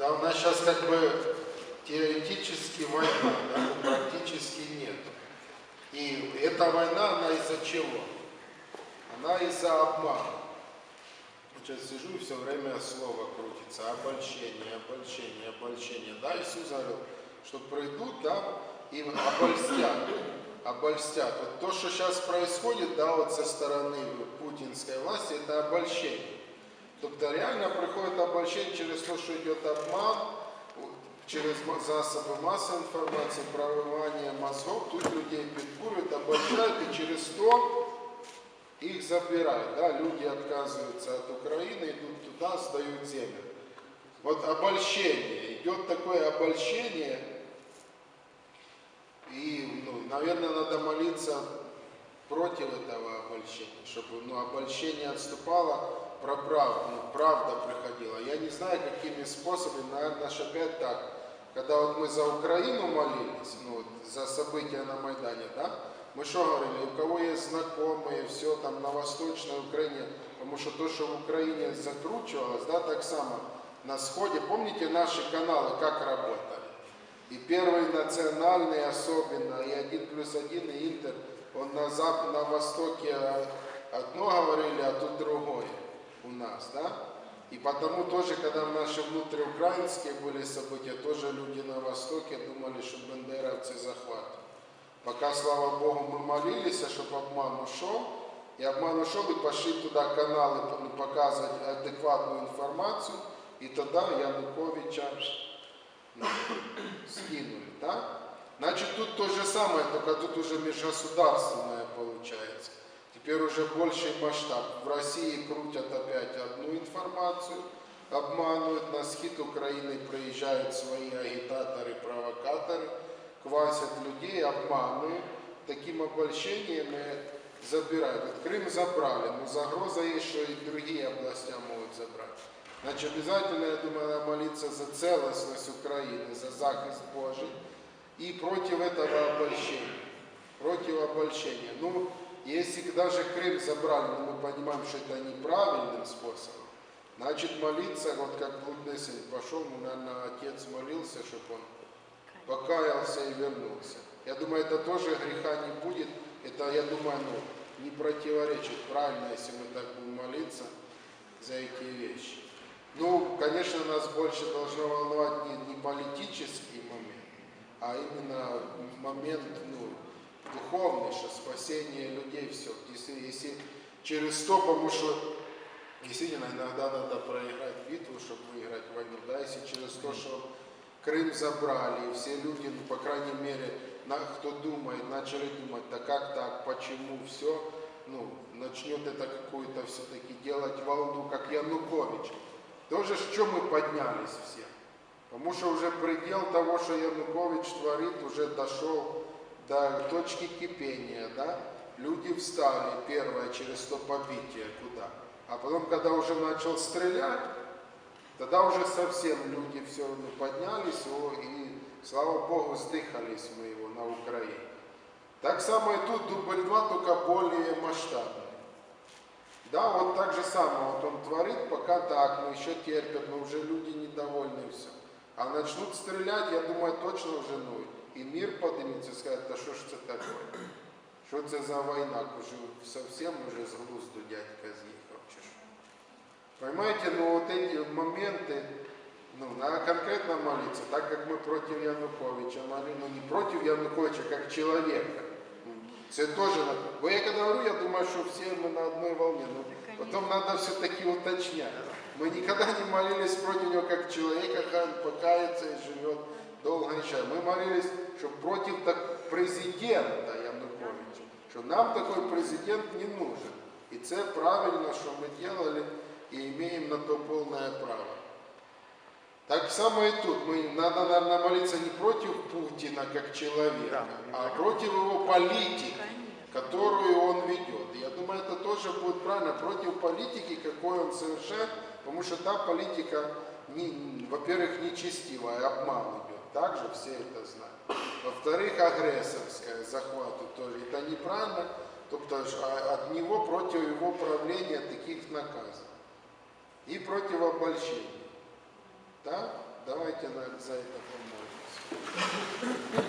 Да, у нас сейчас как бы теоретически война, да, но практически нет. И эта война, она из-за чего? Она из-за обмана. Сейчас сижу и все время слово крутится. Обольщение, обольщение, обольщение. Да, Иисус говорил, что придут, да, и обольстят. Обольстят. Вот то, что сейчас происходит, да, вот со стороны путинской власти, это обольщение. Тобто реально приходит обольщение через то, что идет обман, через засоби массовой информации, прорывание мозгов, тут людей підкурюють, обольщають, и через то их забирают. Да? Люди отказываются от Украины, идут туда, сдают землю. Вот обольщение, идет такое обольщение, и, ну, наверное, надо молиться против этого обольщения, чтобы ну, обольщение отступало, про правду, ну, правда приходила. Я не знаю, какими способами, наверное, опять так, когда вот мы за Украину молились, ну, за события на Майдане, да, мы что говорили, у кого есть знакомые, все там на Восточной Украине, потому что то, что в Украине закручивалось, да, так само на сходе, помните наши каналы, как работали? И первый национальный особенно, и один плюс один, и Интер, он на, зап... на востоке одно говорили, а тут другое нас, да? И потому тоже, когда наши внутриукраинские были события, тоже люди на востоке думали, что бандеровцы захватывают. Пока, слава Богу, мы молились, чтобы обман ушел, и обман ушел, и пошли туда каналы ну, показывать адекватную информацию, и тогда Януковича ну, скинули, да? Значит, тут то же самое, только тут уже межгосударственное получается. Теперь уже больший масштаб. В России крутят опять одну информацию, обманывают, на схит Украины приезжают свои агитаторы, провокаторы, квасят людей, обманывают. Таким обольщением забирают. Крым забрали, но загроза есть, что и другие области могут забрать. Значит, обязательно, я думаю, надо молиться за целостность Украины, за захист Божий и против этого обольщения. Против обольщения. Ну, если даже Крым забрали, но мы понимаем, что это неправильным способом, значит молиться, вот как блудный сын пошел, ну, наверное, отец молился, чтобы он покаялся и вернулся. Я думаю, это тоже греха не будет. Это, я думаю, ну, не противоречит правильно, если мы так будем молиться за эти вещи. Ну, конечно, нас больше должно волновать не, не политический момент, а именно момент ну, духовный, что спасение людей все. Если, если через то, потому что действительно иногда надо проиграть битву, чтобы выиграть войну, да, если через то, что Крым забрали, и все люди, ну, по крайней мере, на, кто думает, начали думать, да как так, почему, все, ну, начнет это какую-то все-таки делать волну, как Янукович. Тоже с чем мы поднялись все. Потому что уже предел того, что Янукович творит, уже дошел до точки кипения, да? Люди встали, первое, через то побитие, куда? А потом, когда уже начал стрелять, Тогда уже совсем люди все равно поднялись, о, и, слава Богу, сдыхались мы его на Украине. Так само и тут дубль 2, только более масштабный. Да, вот так же самое, вот он творит, пока так, мы еще терпят, но уже люди недовольны все. А начнут стрелять, я думаю, точно уже, ну, и мир поднимется и скажет, да что ж это такое? Что это за война? Уже совсем уже с глузду дядька з'їхав, чи що? Понимаете, ну вот эти моменты, ну, надо конкретно молиться, так как мы против Януковича молим, ну не против Януковича, как человека. Это тоже надо. Бо я когда говорю, я думаю, что все мы на одной волне, но потом надо все-таки уточнять. Мы никогда не молились против него как человека, хай покается и живет долго ничего. Мы молились, что против так президента Януковича, что нам такой президент не нужен. И це правильно, что мы делали, и имеем на то полное право. Так само и тут. Мы, надо, наверное, молиться не против Путина как человека, а против его политики, которую он ведет. Я думаю, это тоже будет правильно. Против политики, какой он совершает, потому что та политика, во-первых, нечестивая, обман идет. Также все это знают. Во-вторых, агрессорская, захвату тоже. Это неправильно, тобто ж, а от него против его правления таких наказов. И против обольщения. Да? давайте за это помолимся.